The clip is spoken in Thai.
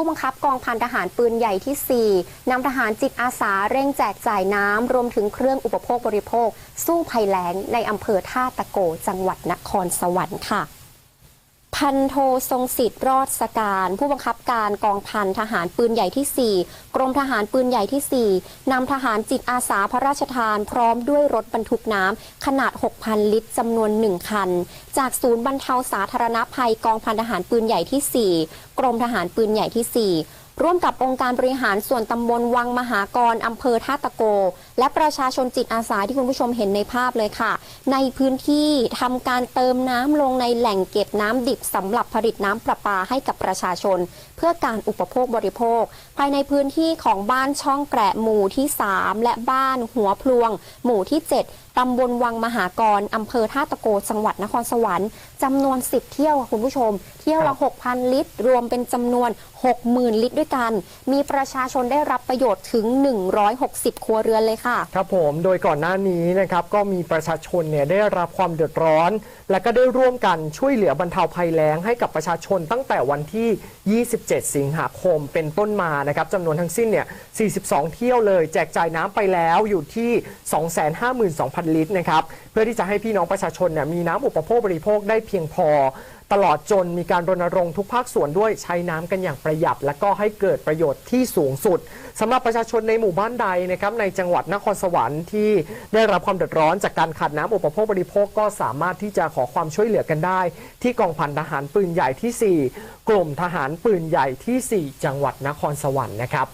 ผู้บังคับกองพันทหารปืนใหญ่ที่ 4นำทหารจิตอาสาเร่งแจกจ่ายน้ำรวมถึงเครื่องอุปโภคบริโภค สู้ภัยแล้งในอำเภอท่าตะโกจังหวัดนครสวรรค์ค่ะ พันโททรงสิทธิ์รอดสการ ผู้บังคับการกองพันทหารปืนใหญ่ที่ 4 กรมทหารปืนใหญ่ที่ 4นำทหารจิตอาสาพระราชทานพร้อมด้วยรถบรรทุกน้ำขนาด 6,000 ลิตรจำนวน 1 คัน จากศูนย์บรรเทาสาธารณภัยกองพันทหารปืนใหญ่ที่ 4 กรมทหารปืนใหญ่ที่ 4 ร่วมกับองค์การบริหารส่วนตำบลวังมหากรอำเภอท่าตะโก และประชาชนจิตอาสาที่คุณผู้ชมเห็นในภาพเลยค่ะ ในพื้นที่ทำการเติมน้ำลงในแหล่งเก็บน้ำดิบสำหรับผลิตน้ำประปาให้กับประชาชน เพื่อการอุปโภคบริโภค ภายในพื้นที่ของบ้านช่องแกระหมู่ที่ 3 และบ้านหัวพลวง หมู่ที่ 7 ตำบลวังมหากรอำเภอท่าตะโกจังหวัดนครสวรรค์จำนวน 10 เที่ยวค่ะคุณผู้ชม เที่ยวละ 6,000 ลิตร รวมเป็นจำนวน 60,000 ลิตรด้วยกัน มีประชาชนได้รับประโยชน์ถึง 160 ครัวเรือนเลยค่ะ ครับผมโดยก่อนหน้านี้นะครับก็มีประชาชนเนี่ยได้รับความเดือดร้อน และก็ได้ร่วมกันช่วยเหลือบรรเทาภัยแล้งให้กับประชาชนตั้งแต่วันที่ 27 สิงหาคมเป็นต้นมานะครับจำนวนทั้งสิ้นเนี่ย 42 เที่ยวเลย แจกจ่ายน้ำไปแล้วอยู่ที่ 252,000ลิตรนะครับเพื่อที่จะให้พี่น้องประชาชนเนี่ยมีน้ำอุปโภคบริโภคได้เพียงพอ ตลอดจนมีการรณรงค์ทุกภาคส่วนด้วยใช้น้ำกันอย่างประหยัด และก็ให้เกิดประโยชน์ที่สูงสุดสำหรับประชาชนในหมู่บ้านใดนะครับในจังหวัดนครสวรรค์ที่ได้รับความเดือดร้อนจากการขาดน้ำอุปโภคบริโภคก็สามารถที่จะขอความช่วยเหลือกันได้ ที่กองพันทหารปืนใหญ่ที่ 4 กลุ่มทหารปืนใหญ่ที่ 4 จังหวัดนครสวรรค์นะครับ